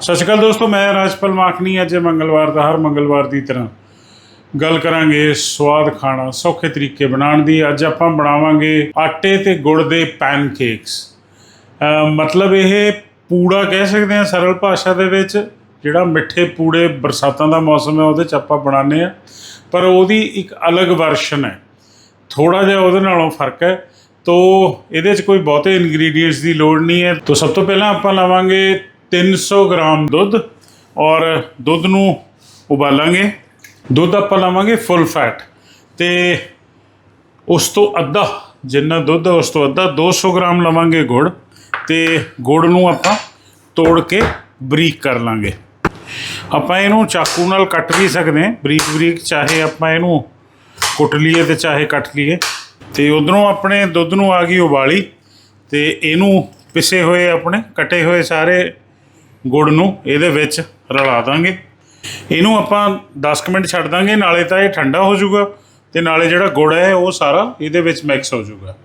ਸਤਿ ਸ਼੍ਰੀ ਅਕਾਲ ਦੋਸਤੋ, ਮੈਂ ਰਾਜਪਾਲ ਮਾਖਣੀ ਅੱਜ ਮੰਗਲਵਾਰ ਦਾ, ਹਰ ਮੰਗਲਵਾਰ ਦੀ ਤਰ੍ਹਾਂ ਗੱਲ ਕਰਾਂਗੇ ਸਵਾਦ ਖਾਣਾ ਸੌਖੇ ਤਰੀਕੇ ਬਣਾਉਣ ਦੀ। ਅੱਜ ਆਪਾਂ ਬਣਾਵਾਂਗੇ ਆਟੇ ਤੇ ਗੁੜ ਦੇ ਪੈਨਕੇਕਸ ਮਤਲਬ ਇਹ ਪੂੜਾ ਕਹਿ ਸਕਦੇ ਹਾਂ ਸਰਲ ਭਾਸ਼ਾ ਦੇ ਵਿੱਚ, ਜਿਹੜਾ ਮਿੱਠੇ ਪੂੜੇ ਬਰਸਾਤਾਂ ਦਾ ਮੌਸਮ ਹੈ, ਉਹਦੇ ਚ ਆਪਾਂ ਬਣਾਉਂਦੇ ਆ ਪਰ ਉਹਦੀ ਇੱਕ ਅਲੱਗ ਵਰਸ਼ਨ ਹੈ। ਥੋੜਾ ਜਿਹਾ ਉਹਦੇ ਨਾਲੋਂ ਫ਼ਰਕ ਹੈ। ਤੋ ਇਹਦੇ 'ਚ ਕੋਈ ਬਹੁਤੇ ਇਨਗਰੀਡੀਅੰਟਸ ਦੀ ਲੋੜ ਨਹੀਂ ਹੈ। ਤੋ ਸਭ ਤੋਂ ਪਹਿਲਾਂ ਆਪਾਂ ਲਾਵਾਂਗੇ 300 ਗ੍ਰਾਮ ਦੁੱਧ ਔਰ ਦੁੱਧ ਨੂੰ ਉਬਾਲਾਂਗੇ। ਦੁੱਧ ਆਪਾਂ ਲਵਾਂਗੇ ਫੁੱਲ ਫੈਟ ਤੇ ਉਸ ਤੋਂ ਅੱਧਾ ਜਿੰਨਾ ਦੁੱਧ ਉਸ ਤੋਂ ਅੱਧਾ 200 ਗ੍ਰਾਮ ਲਵਾਂਗੇ ਗੁੜ ਤੇ ਗੁੜ ਨੂੰ ਆਪਾਂ ਤੋੜ ਕੇ ਬਰੀਕ ਕਰ ਲਾਂਗੇ। ਆਪਾਂ ਇਹਨੂੰ ਚਾਕੂ ਨਾਲ ਕੱਟ ਵੀ ਸਕਦੇ ਹਾਂ, ਬਰੀਕ ਬਰੀਕ ਚਾਹੇ ਆਪਾਂ ਇਹਨੂੰ ਕੁੱਟ ਲਈਏ ਤੇ ਚਾਹੇ ਕੱਟ ਲਈਏ। ਤੇ ਉਧਰੋਂ ਆਪਣੇ ਦੁੱਧ ਨੂੰ ਆ ਗਈ ਉਬਾਲੀ ਤੇ ਇਹਨੂੰ ਪਿਸੇ ਹੋਏ ਆਪਣੇ, ਕਟੇ ਹੋਏ ਸਾਰੇ ਗੁੜ ਨੂੰ ਇਹਦੇ ਵਿੱਚ ਰਲਾ ਦਾਂਗੇ। ਇਹਨੂੰ ਆਪਾਂ 10 ਕੁ ਮਿੰਟ ਛੱਡ ਦਾਂਗੇ, ਨਾਲੇ ਤਾਂ ਇਹ ਠੰਡਾ ਹੋ ਜਾਊਗਾ ਤੇ ਨਾਲੇ ਜਿਹੜਾ ਗੁੜ ਹੈ ਉਹ ਸਾਰਾ ਇਹਦੇ ਵਿੱਚ ਮਿਕਸ ਹੋ ਜਾਊਗਾ।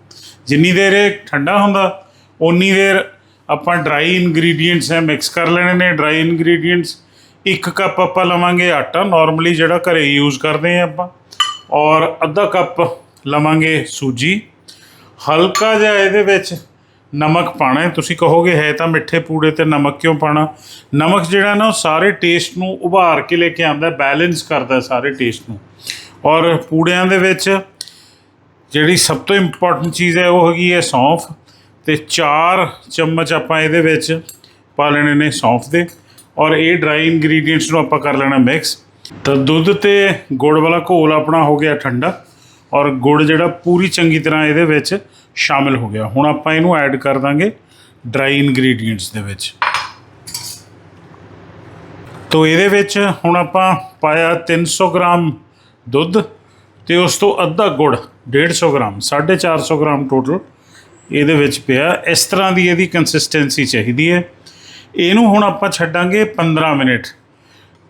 ਜਿੰਨੀ ਦੇਰ ਇਹ ਠੰਡਾ ਹੁੰਦਾ ਉਨੀ ਦੇਰ ਆਪਾਂ ਡਰਾਈ ਇਨਗਰੀਡੀਅੰਟਸ ਹੈ ਮਿਕਸ ਕਰ ਲੈਣੇ ਨੇ। ਡਰਾਈ ਇਨਗਰੀਡੀਅੰਟਸ ਇੱਕ ਕੱਪ ਆਪਾਂ ਲਵਾਂਗੇ ਆਟਾ ਨਾਰਮਲੀ ਜਿਹੜਾ ਘਰੇ ਯੂਜ਼ ਕਰਦੇ ਆ ਆਪਾਂ। ਔਰ ਅੱਧਾ ਕੱਪ ਲਵਾਂਗੇ ਸੂਜੀ। ਹਲਕਾ ਜਿਹਾ ਇਹਦੇ ਵਿੱਚ ਨਮਕ ਪਾਣਾ ਹੈ। ਤੁਸੀਂ ਕਹੋਗੇ, ਹੈ ਤਾਂ ਮਿੱਠੇ ਪੂੜੇ ਤੇ ਨਮਕ ਕਿਉਂ ਪਾਣਾ? ਨਮਕ ਜਿਹੜਾ ਨਾ, ਉਹ ਸਾਰੇ ਟੇਸਟ ਨੂੰ ਉਭਾਰ ਕੇ ਲੈ ਕੇ ਆਉਂਦਾ ਬੈਲੈਂਸ ਕਰਦਾ ਸਾਰੇ ਟੇਸਟ ਨੂੰ। ਔਰ ਪੂੜਿਆਂ ਦੇ ਵਿੱਚ ਜਿਹੜੀ ਸਭ ਤੋਂ ਇੰਪੋਰਟੈਂਟ ਚੀਜ਼ ਹੈ, ਉਹ ਹੈਗੀ ਹੈ ਸੌਂਫ। ਤੇ 4 ਚਮਚ ਆਪਾਂ ਇਹਦੇ ਵਿੱਚ ਪਾ ਲੈਣੇ ਨੇ ਸੌਂਫ ਦੇ। ਔਰ ਇਹ ਡਰਾਈ ਇਨਗਰੀਡੀਅੰਟਸ ਨੂੰ ਆਪਾਂ ਕਰ ਲੈਣਾ ਮਿਕਸ ਤਾਂ ਦੁੱਧ ਤੇ ਗੁੜ ਵਾਲਾ ਘੋਲ ਆਪਣਾ ਹੋ ਗਿਆ ਠੰਡਾ। ਔਰ ਗੁੜ ਜਿਹੜਾ ਪੂਰੀ ਚੰਗੀ ਤਰ੍ਹਾਂ ਇਹਦੇ ਵਿੱਚ ਸ਼ਾਮਿਲ ਹੋ ਗਿਆ। ਹੁਣ ਆਪਾਂ ਇਹਨੂੰ ਐਡ ਕਰ ਦਾਂਗੇ ਡਰਾਈ ਇਨਗਰੀਡੀਅੰਟਸ ਦੇ ਵਿੱਚ। ਤੋ ਇਹਦੇ ਵਿੱਚ ਹੁਣ ਆਪਾਂ ਪਾਇਆ 300 ਗ੍ਰਾਮ ਦੁੱਧ ਤੇ ਉਸ ਤੋਂ ਅੱਧਾ ਗੁੜ 150 ਗ੍ਰਾਮ 450 ਗ੍ਰਾਮ ਟੋਟਲ ਇਹਦੇ ਵਿੱਚ ਪਿਆ। ਇਸ ਤਰ੍ਹਾਂ ਦੀ ਇਹਦੀ ਕੰਸਿਸਟੈਂਸੀ ਚਾਹੀਦੀ ਹੈ। ਇਹਨੂੰ ਹੁਣ ਆਪਾਂ ਛੱਡਾਂਗੇ 15 ਮਿੰਟ,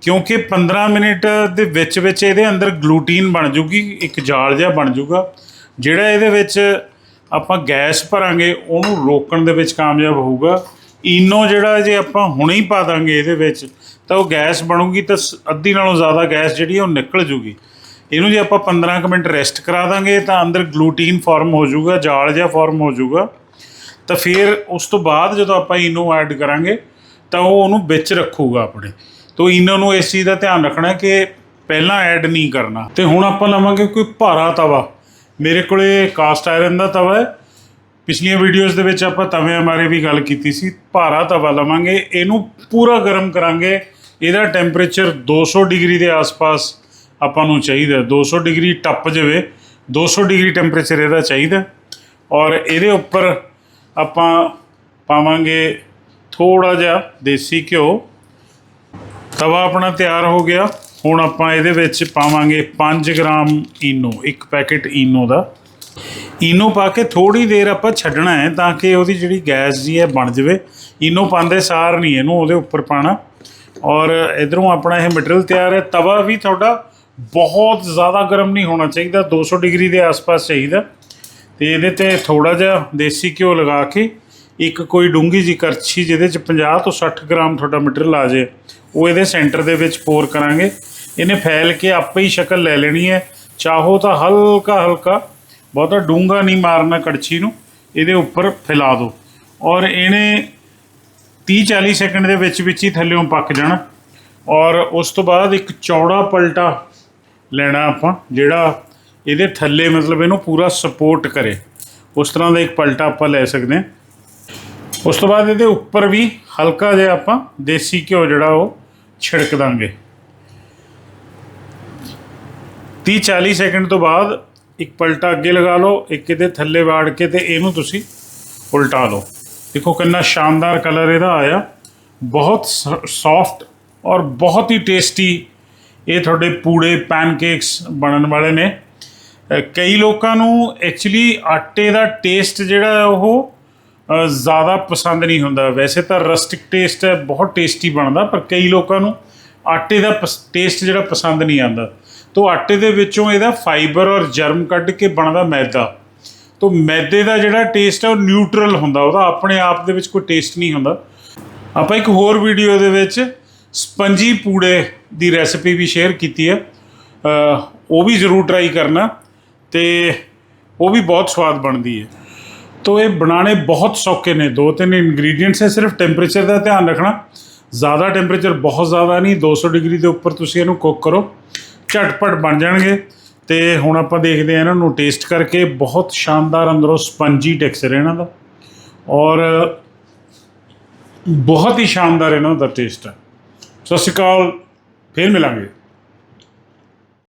ਕਿਉਂਕਿ 15 ਮਿੰਟ ਦੇ ਵਿੱਚ ਵਿੱਚ ਇਹਦੇ ਅੰਦਰ ਗਲੂਟੀਨ ਬਣ ਜੂਗੀ, ਇੱਕ ਜਾਲ ਜਿਹਾ ਬਣ ਜੂਗਾ, ਜਿਹੜਾ ਇਹਦੇ ਵਿੱਚ ਆਪਾਂ ਗੈਸ ਭਰਾਂਗੇ, ਉਹਨੂੰ ਰੋਕਣ ਦੇ ਵਿੱਚ ਕਾਮਯਾਬ ਹੋਊਗਾ। ਈਨੋ ਜਿਹੜਾ ਜੇ ਆਪਾਂ ਹੁਣੇ ਹੀ ਪਾ ਦਾਂਗੇ ਇਹਦੇ ਵਿੱਚ, ਤਾਂ ਉਹ ਗੈਸ ਬਣੂਗੀ ਤਾਂ ਸ- ਅੱਧੀ ਨਾਲੋਂ ਜ਼ਿਆਦਾ ਗੈਸ ਜਿਹੜੀ ਹੈ ਉਹ ਨਿਕਲ ਜੂਗੀ। ਇਹਨੂੰ ਜੇ ਆਪਾਂ 15 ਕੁ ਮਿੰਟ ਰੈਸਟ ਕਰਾ ਦਾਂਗੇ, ਤਾਂ ਅੰਦਰ ਗਲੂਟੀਨ ਫਾਰਮ ਹੋ ਜਾਊਗਾ ਜਾਲ ਜਿਹਾ ਫਾਰਮ ਹੋ ਜਾਊਗਾ ਤਾਂ ਫਿਰ ਉਸ ਤੋਂ ਬਾਅਦ ਜਦੋਂ ਆਪਾਂ ਇਨੋ ਐਡ ਕਰਾਂਗੇ, ਤਾਂ ਉਹ ਉਹਨੂੰ ਵਿੱਚ ਰੱਖੂਗਾ ਆਪਣੇ। ਤੋਂ ਇਨੋ ਨੂੰ ਇਸ ਚੀਜ਼ ਦਾ ਧਿਆਨ ਰੱਖਣਾ ਕਿ ਪਹਿਲਾਂ ਐਡ ਨਹੀਂ ਕਰਨਾ। ਤੇ ਹੁਣ ਆਪਾਂ ਲਵਾਂਗੇ ਕੋਈ ਭਾਰਾ ਤਵਾ। ਮੇਰੇ ਕੋਲੇ ਕਾਸਟ ਆਇਰਨ ਦਾ ਤਵਾ ਹੈ। ਪਿਛਲੀਆਂ ਵੀਡੀਓਜ਼ ਦੇ ਵਿੱਚ ਆਪਾਂ ਤਵਿਆਂ ਬਾਰੇ ਵੀ ਗੱਲ ਕੀਤੀ ਸੀ। ਭਾਰਾ ਤਵਾ ਲਵਾਂਗੇ। ਇਹਨੂੰ ਪੂਰਾ ਗਰਮ ਕਰਾਂਗੇ। ਇਹਦਾ ਟੈਂਪਰੇਚਰ 200 ਡਿਗਰੀ ਦੇ ਆਸ-ਪਾਸ ਆਪਾਂ ਨੂੰ ਚਾਹੀਦਾ 200 ਡਿਗਰੀ ਟੱਪ ਜਾਵੇ 200 ਡਿਗਰੀ ਟੈਂਪਰੇਚਰ ਇਹਦਾ ਚਾਹੀਦਾ ਔਰ ਇਹਦੇ ਉੱਪਰ ਆਪਾਂ ਪਾਵਾਂਗੇ ਥੋੜਾ ਜਿਹਾ ਦੇਸੀ ਘਿਓ। ਤਵਾ ਆਪਣਾ ਤਿਆਰ ਹੋ ਗਿਆ। ਹੁਣ ਆਪਾਂ ਇਹਦੇ ਵਿੱਚ ਪਾਵਾਂਗੇ 5 ਗ੍ਰਾਮ ਈਨੋ, ਇੱਕ ਪੈਕੇਟ ਈਨੋ ਦਾ। ਈਨੋ ਪਾ ਕੇ ਥੋੜੀ ਦੇਰ ਆਪਾਂ ਛੱਡਣਾ ਹੈ ਤਾਂ ਕਿ ਉਹਦੀ ਜਿਹੜੀ ਗੈਸ ਜੀ ਹੈ ਬਣ ਜਾਵੇ। ਈਨੋ ਪਾਉਂਦੇ ਸਾਰ ਨਹੀਂ ਇਹਨੂੰ ਉਹਦੇ ਉੱਪਰ ਪਾਣਾ ਔਰ ਇਧਰੋਂ ਆਪਣਾ ਇਹ ਮਟੀਰੀਅਲ ਤਿਆਰ ਹੈ। ਤਵਾ ਵੀ ਤੁਹਾਡਾ ਬਹੁਤ ਜ਼ਿਆਦਾ ਗਰਮ ਨਹੀਂ ਹੋਣਾ ਚਾਹੀਦਾ। 200 ਡਿਗਰੀ ਦੇ ਆਸ-ਪਾਸ ਚਾਹੀਦਾ। ਤੇ ਇਹਦੇ ਤੇ ਥੋੜਾ ਜਿਹਾ ਦੇਸੀ ਘਿਓ ਲਗਾ ਕੇ ਇੱਕ ਕੋਈ ਡੂੰਗੀ ਜੀ ਕਰਛੀ ਜਿਹਦੇ ਚ 50 ਤੋਂ 60 ਗ੍ਰਾਮ ਤੁਹਾਡਾ ਮਟੀਰੀਅਲ ਆ ਜੇ ਉਹ ਇਹਦੇ ਸੈਂਟਰ ਦੇ ਵਿੱਚ ਪੋਰ ਕਰਾਂਗੇ। ਇਹਨੇ ਫੈਲ ਕੇ ਆਪੇ ਹੀ ਸ਼ਕਲ ਲੈ ਲੈਣੀ ਹੈ। ਚਾਹੋ ਤਾਂ ਹਲਕਾ ਹਲਕਾ, ਬਹੁਤਾ ਡੂੰਗਾ ਨਹੀਂ ਮਾਰਨਾ ਕੜਛੀ ਨੂੰ, ਇਹਦੇ ਉੱਪਰ ਫੈਲਾ ਦਿਓ ਔਰ ਇਹਨੇ 30 40 ਸੈਕਿੰਡ ਦੇ ਵਿੱਚ ਵਿੱਚ ਹੀ ਥੱਲੇੋਂ ਪੱਕ ਜਾਣਾ। ਔਰ ਉਸ ਤੋਂ ਬਾਅਦ ਇੱਕ ਚੌੜਾ ਪਲਟਾ ਲੈਣਾ ਆਪਾਂ, ਜਿਹੜਾ ਇਹਦੇ ਥੱਲੇ ਮਤਲਬ ਇਹਨੂੰ ਪੂਰਾ ਸਪੋਰਟ ਕਰੇ। ਉਸ ਤਰ੍ਹਾਂ ਦਾ ਇੱਕ ਪਲਟਾ ਆਪਾਂ ਲੈ ਸਕਦੇ ਹਾਂ। ਉਸ ਤੋਂ ਬਾਅਦ ਇਹਦੇ ਉੱਪਰ ਵੀ ਹਲਕਾ ਜਿਹਾ ਆਪਾਂ ਦੇਸੀ ਘਿਓ ਜਿਹੜਾ ਉਹ ਛਿੜਕ ਦਾਂਗੇ। 30 40 ਸੈਕਿੰਡ ਤੋਂ ਬਾਅਦ ਇੱਕ ਪਲਟਾ ਅੱਗੇ ਲਗਾ ਲਓ, ਇੱਕ ਇਹਦੇ ਥੱਲੇ ਵਾੜ ਕੇ ਤੇ ਇਹਨੂੰ ਤੁਸੀਂ ਉਲਟਾ ਲਓ। ਦੇਖੋ ਕਿੰਨਾ ਸ਼ਾਨਦਾਰ ਕਲਰ ਇਹਦਾ ਆਇਆ। ਬਹੁਤ ਸੌਫਟ ਔਰ ਬਹੁਤ ਹੀ ਟੇਸਟੀ ਇਹ ਤੁਹਾਡੇ ਪੂੜੇ ਪੈਨਕੇਕਸ ਬਣਨ ਵਾਲੇ ਨੇ। ਕਈ ਲੋਕਾਂ ਨੂੰ ਐਕਚੁਅਲੀ ਆਟੇ ਦਾ ਟੇਸਟ ਜਿਹੜਾ ਉਹ ਜ਼ਿਆਦਾ ਪਸੰਦ ਨਹੀਂ ਹੁੰਦਾ। ਵੈਸੇ ਤਾਂ ਰਸਟਿਕ ਟੇਸਟ ਹੈ, ਬਹੁਤ ਟੇਸਟੀ ਬਣਦਾ, ਪਰ ਕਈ ਲੋਕਾਂ ਨੂੰ ਆਟੇ ਦਾ ਟੇਸਟ ਜਿਹੜਾ ਪਸੰਦ ਨਹੀਂ ਆਉਂਦਾ। ਤੋਂ ਆਟੇ ਦੇ ਵਿੱਚੋਂ ਇਹਦਾ ਫਾਈਬਰ ਔਰ ਜਰਮ ਕੱਢ ਕੇ ਬਣਦਾ ਮੈਦਾ। ਤੋਂ ਮੈਦੇ ਦਾ ਜਿਹੜਾ ਟੇਸਟ ਹੈ ਉਹ ਨਿਊਟਰਲ ਹੁੰਦਾ, ਉਹਦਾ ਆਪਣੇ ਆਪ ਦੇ ਵਿੱਚ ਕੋਈ ਟੇਸਟ ਨਹੀਂ ਹੁੰਦਾ। ਆਪਾਂ ਇੱਕ ਹੋਰ ਵੀਡੀਓ ਦੇ ਵਿੱਚ ਸਪੰਜੀ ਪੂੜੇ ਦੀ ਰੈਸਿਪੀ ਵੀ ਸ਼ੇਅਰ ਕੀਤੀ ਹੈ। ਉਹ ਵੀ ਜ਼ਰੂਰ ਟਰਾਈ ਕਰਨਾ ਤੇ ਉਹ ਵੀ ਬਹੁਤ ਸਵਾਦ ਬਣਦੀ ਹੈ। ਤੋ ਇਹ ਬਣਾਣੇ ਬਹੁਤ ਸੌਖੇ ਨੇ, ਦੋ ਤਿੰਨ ਇੰਗਰੀਡੀਅੰਟਸ ਹੈ, ਸਿਰਫ ਟੈਂਪਰੇਚਰ ਦਾ ਧਿਆਨ ਰੱਖਣਾ। ਜ਼ਿਆਦਾ ਟੈਂਪਰੇਚਰ ਬਹੁਤ ਜ਼ਿਆਦਾ ਨਹੀਂ 200 ਡਿਗਰੀ ਦੇ ਉੱਪਰ ਤੁਸੀਂ ਇਹਨੂੰ ਕੁੱਕ ਕਰੋ। ਝਟਪਟ ਬਣ ਜਾਣਗੇ। ਤੇ ਹੁਣ ਆਪਾਂ ਦੇਖਦੇ ਹਾਂ ਇਹਨਾਂ ਨੂੰ ਟੇਸਟ ਕਰਕੇ। ਬਹੁਤ ਸ਼ਾਨਦਾਰ ਅੰਦਰੋਂ ਸਪੰਜੀ ਟੈਕਸਚਰ ਇਹਨਾਂ ਦਾ। ਔਰ ਬਹੁਤ ਹੀ ਸ਼ਾਨਦਾਰ ਇਹਨਾਂ ਦਾ ਟੇਸਟ ਹੈ। ਸਤਿ ਸ਼੍ਰੀ ਅਕਾਲ, ਫਿਰ ਮਿਲਾਂਗੇ।